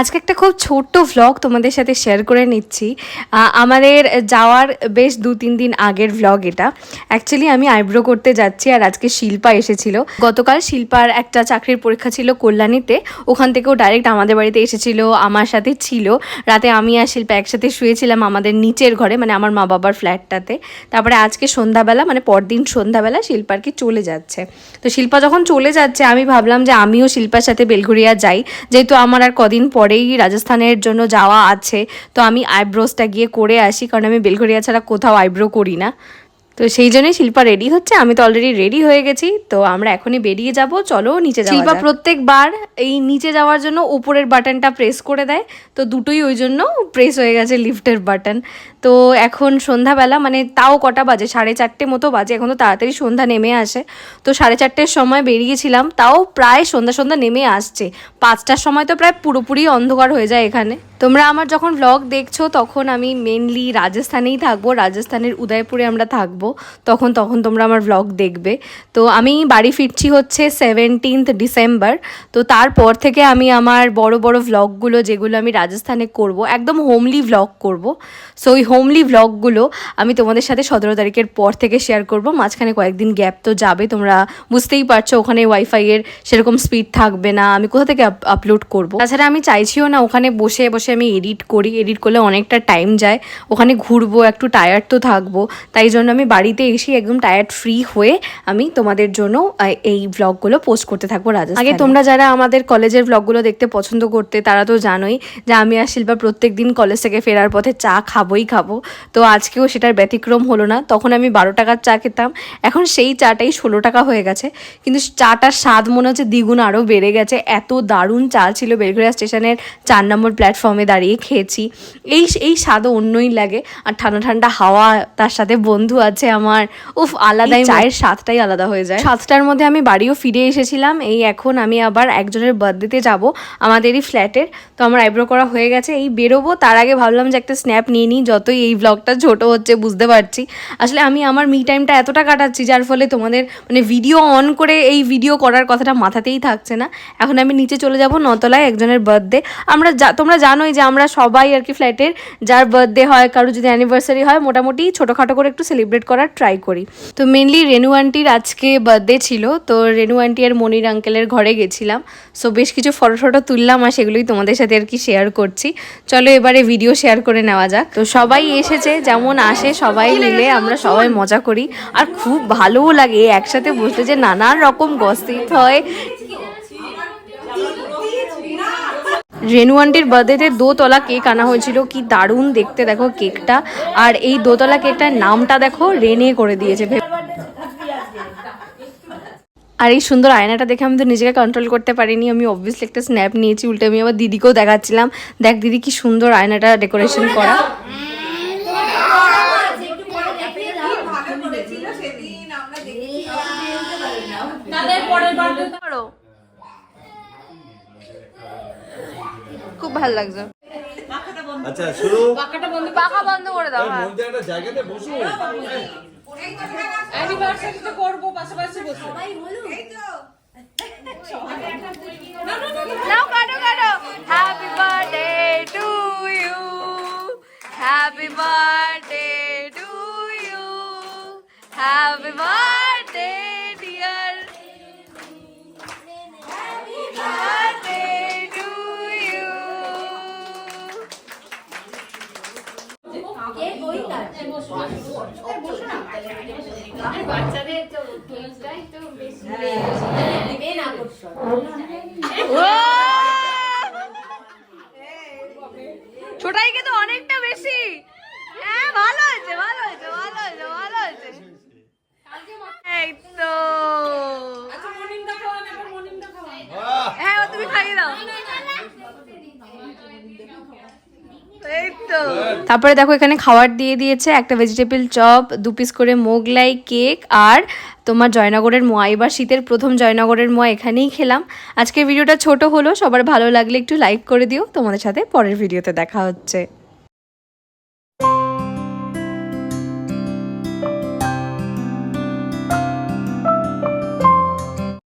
আজকে একটা খুব ছোট্ট ভ্লগ তোমাদের সাথে শেয়ার করে নিচ্ছি। আমাদের যাওয়ার বেশ দু তিন দিন আগের ভ্লগ এটা। অ্যাকচুয়ালি আমি আইব্রো করতে যাচ্ছি আর আজকে শিল্পা এসেছিল। গতকাল শিল্পার একটা চাকরির পরীক্ষা ছিল কল্যাণীতে। ওখান থেকেও ডাইরেক্ট আমাদের বাড়িতে এসেছিল, আমার সাথে ছিল। রাতে আমি আর শিল্পা একসাথে শুয়েছিলাম আমাদের নিচের ঘরে মানে আমার মা বাবার ফ্ল্যাটটাতে তারপরে আজকে সন্ধ্যাবেলা মানে পরদিন সন্ধ্যাবেলা শিল্পার কি চলে যাচ্ছে। তো শিল্পা যখন চলে যাচ্ছে, আমি ভাবলাম যে আমিও শিল্পার সাথে বেলঘরিয়া যাই। যেহেতু আমার আর কদিন পরেই রাজস্থানের জন্য যাওয়া আছে। তো আমি আইব্রোসটা গিয়ে করে আসি, কারণ আমি বেলঘরিয়া ছাড়া কোথাও আইব্রো করি না। তো সেই জন্যই শিল্পা রেডি হচ্ছে। আমি তো অলরেডি রেডি হয়ে গেছি। তো আমরা এখনই বেরিয়ে যাব। চলো নিচে শিল্পা প্রত্যেকবার এই নিচে যাওয়ার জন্য উপরের বাটনটা প্রেস করে দেয়। তো দুটোই ওই জন্য প্রেস হয়ে গেছে লিফটের বাটন তো এখন সন্ধ্যাবেলা মানে তাও কটা বাজে? সাড়ে চারটে মতো বাজে। এখন তো তাড়াতাড়ি সন্ধ্যা নেমে আসে। তো সাড়ে চারটের সময় বেরিয়েছিলাম। তাও প্রায় সন্ধ্যা সন্ধ্যা নেমে আসছে। পাঁচটার সময় তো প্রায় পুরোপুরি অন্ধকার হয়ে যায় এখানে। তোমরা আমার যখন ভ্লগ দেখছ, তখন আমি মেনলি রাজস্থানেই থাকব। রাজস্থানের উদয়পুরে আমরা থাকব। তখন তখন তোমরা আমার ভ্লগ দেখবে। তো আমি বাড়ি ফিরছি হচ্ছে সেভেন্টিন্থ ডিসেম্বর তো তারপর থেকে আমি আমার বড় বড় ভ্লগগুলো যেগুলো আমি রাজস্থানে করব, একদম হোমলি ভ্লগ করব। সো ওই হোমলি ভ্লগগুলো আমি তোমাদের সাথে সতেরো তারিখের পর থেকে শেয়ার করব। মাঝখানে কয়েকদিন গ্যাপ তো যাবে, তোমরা বুঝতেই পারছ, ওখানে ওয়াইফাইয়ের সেরকম স্পিড থাকবে না। আমি কোথা থেকে আপলোড করব? তাছাড়া আমি চাইছিও না ওখানে বসে বসে আমি এডিট করি, এডিট করলে অনেকটা টাইম যায়। ওখানে ঘুরবো, একটু টায়ার্ড তো থাকব। তাই জন্য আমি বাড়িতে এসে একদম টায়ার্ড ফ্রি হয়ে আমি তোমাদের জন্য এই ভ্লগগুলো পোস্ট করতে থাকব রাজস্থানে। আগে তোমরা যারা আমাদের কলেজের ভ্লগগুলো দেখতে পছন্দ করতে, তারা তো জানোই যে আমি আর শিল্পা প্রত্যেক দিন কলেজ থেকে ফেরার পথে চা খাবোই খাব। তো আজকেও সেটার ব্যতিক্রম হলো না। তখন আমি বারো টাকার চা খেতাম। এখন সেই চাটাই ষোলো টাকা হয়ে গেছে। কিন্তু চাটার স্বাদ মনে হচ্ছে দ্বিগুণ আরও বেড়ে গেছে। এত দারুণ চা ছিল বেলঘরিয়া স্টেশনের চার নম্বর প্ল্যাটফর্মে দাঁড়িয়ে খেয়েছি। এই এই স্বাদও অন্যই লাগে। আর ঠান্ডা ঠান্ডা হাওয়া তার সাথে বন্ধু আছে আমার। উফ আলাদাই চায়ের স্বাদটাই আলাদা হয়ে যায়। সাতটার মধ্যে আমি বাড়িও ফিরে এসেছিলাম। এই এখন আমি আবার একজনের বার্থডেতে যাব আমাদেরই ফ্ল্যাটের। তো আমার আইব্রো করা হয়ে গেছে। এই বেরোবো তার আগে ভাবলাম যে একটা স্ন্যাপ নিয়ে নিই। যতই এই ব্লগটা ছোট হচ্ছে বুঝতে পারছি। আসলে আমি আমার মি টাইমটা এতটা কাটাচ্ছি যার ফলে তোমাদের মানে ভিডিও অন করে এই ভিডিও করার কথাটা মাথাতেই থাকছে না। এখন আমি নিচে চলে যাব নতলায় একজনের বার্থডে। আমরা তোমরা জানোই যে আমরা সবাই আর কি ফ্ল্যাটের যার বার্থডে হয় কারও যদি অ্যানিভার্সারি হয়, মোটামুটি ছোটোখাটো করে একটু সেলিব্রেট করার ট্রাই করি। তো মেনলি রেনু আন্টির আজকে বার্থডে ছিল, তো রেনু আন্টি আর মনির আঙ্কেলের ঘরে গেছিলাম। সো বেশ কিছু ফটো ফটো তুললাম আর সেগুলোই তোমাদের সাথে আর কি শেয়ার করছি। চলো এবারে ভিডিও শেয়ার করে নেওয়া যাক। তো সবাই এসেছে, যেমন আসে সবাই মিলে আমরা সবাই মজা করি। আর খুব ভালোও লাগে একসাথে বসতে যে নানান রকম গসিপ হয় রেনু আন্টির বার্থডেতে দোতলা কেক আনা হয়েছিল। কি দারুণ দেখতে দেখো কেকটা। আর এই দোতলা কেকটার নামটা দেখো, রেনে করে দিয়েছে। আর এই সুন্দর আয়নাটা দেখে আমি তো নিজেকে কন্ট্রোল করতে পারিনি। আমি অবভিয়াসলি একটা স্ন্যাপ নিয়েছি, উল্টে আমি আবার দিদিকেও দেখাচ্ছিলাম। দেখ দিদি কি সুন্দর আয়নাটা ডেকোরেশন করা। ভালো লাগছে আচ্ছা শুরু পাখা বন্ধ করে দাও হ্যাঁ মধ্যে একটা জায়গাতে বসো নাও কাটো কাটো happy birthday to you happy birthday to you happy birthday ছোটাই কিন্তু অনেকটা বেশি। হ্যাঁ ভালো হয়েছে ভালো হয়েছে ভালো হয়েছে ভালো হয়েছে। এই তো। হ্যাঁ ও তুমি খাইয়ে দাও এই তো তারপরে দেখো এখানে খাবার দিয়ে দিয়েছে একটা ভেজিটেবল চপ দু পিস করে মোগলাই কেক আর তোমার জয়নগরের মোয়া। এবার শীতের প্রথম জয়নগরের মোয়া এখানেই খেলাম। আজকের ভিডিওটা ছোট হলো, সবার ভালো লাগলে একটু লাইক করে দিও। তোমাদের সাথে পরের ভিডিওতে দেখা হচ্ছে।